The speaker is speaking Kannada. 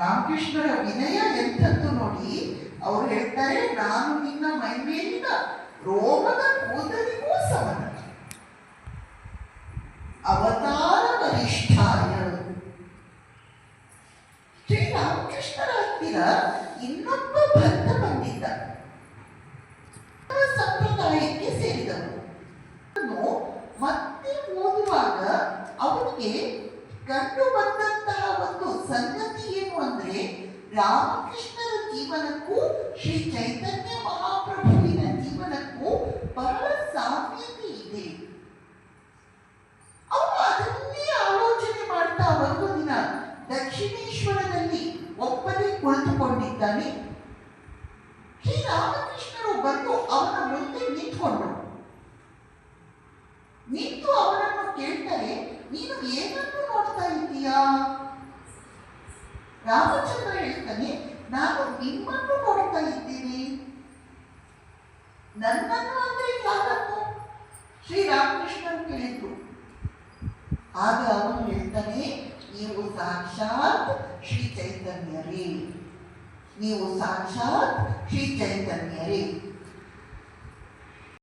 ರಾಮಕೃಷ್ಣರ ವಿನಯ ಎಂಥದ್ದು ನೋಡಿ, ಅವ್ರು ಹೇಳ್ತಾರೆ, ನಾನು ನಿನ್ನ ಮೈಮೇಲಿನ ರೋಮದ ಕೂದಲಿಗೂ ಸಮನ ಅವತಾರ ವರಿಷ್ಠಾಯ. ಶ್ರೀ ರಾಮಕೃಷ್ಣರ ಹತ್ತಿರ ಇನ್ನೊಬ್ಬ ಭಕ್ತ ಬಂದಿದ್ದ. ಸಂಪ್ರದಾಯಕ್ಕೆ ಸೇರಿದವರು ಅವನು ಮತ್ತೆ ಓದುವಾಗ ಅವನಿಗೆ ಕಂಡು ಬಂದಂತಹ ಒಂದು ಸಂಗತಿ ಏನು ಅಂದ್ರೆ ರಾಮಕೃಷ್ಣರ ಜೀವನಕ್ಕೂ, ಶ್ರೀ ಚೈತನ್ಯ ಮಹಾಪ್ರಭುವಿನ ಜೀವನಕ್ಕೂ ಬಹಳ ಸಾಮ್ಯತೆ ಇದೆ. ಅವರು ಅದನ್ನೇ ಆಲೋಚನೆ ಮಾಡ್ತಾ ಒಂದು ದಿನ ದಕ್ಷಿಣೇಶ್ವರದಲ್ಲಿ ಒಬ್ಬನೇ ಕುಳಿತುಕೊಂಡಿದ್ದಾನೆ. ಶ್ರೀ ರಾಮಕೃಷ್ಣರು ಬಂದು ಅವನ ಮುಂದೆ ನಿಂತ್ಕೊಂಡ್ರು. ನಿಂತು ಅವನನ್ನು ಕೇಳ್ತಾರೆ, ನೀನು ಏನನ್ನು ನೋಡ್ತಾ ಇದ್ದೀಯಾ? ರಾಮಚಂದ್ರ ಹೇಳ್ತಾನೆ ನಾನು ನಿಮ್ಮನ್ನು ನೋಡ್ತಾ ಇದ್ದೀನಿ. ನನ್ನನ್ನು ಅಂದ್ರೆ ಯಾರನ್ನು? ಶ್ರೀರಾಮಕೃಷ್ಣನ್ ಕೇಳಿದ್ರು ಆಗ ಅವನು ಹೇಳ್ತಾನೆ, ನೀವು ಸಾಕ್ಷಾತ್ ಶ್ರೀ ಚೈತನ್ಯರೇ ನೀವು ಸಾಕ್ಷಾತ್ ಶ್ರೀ ಚೈತನ್ಯರೇ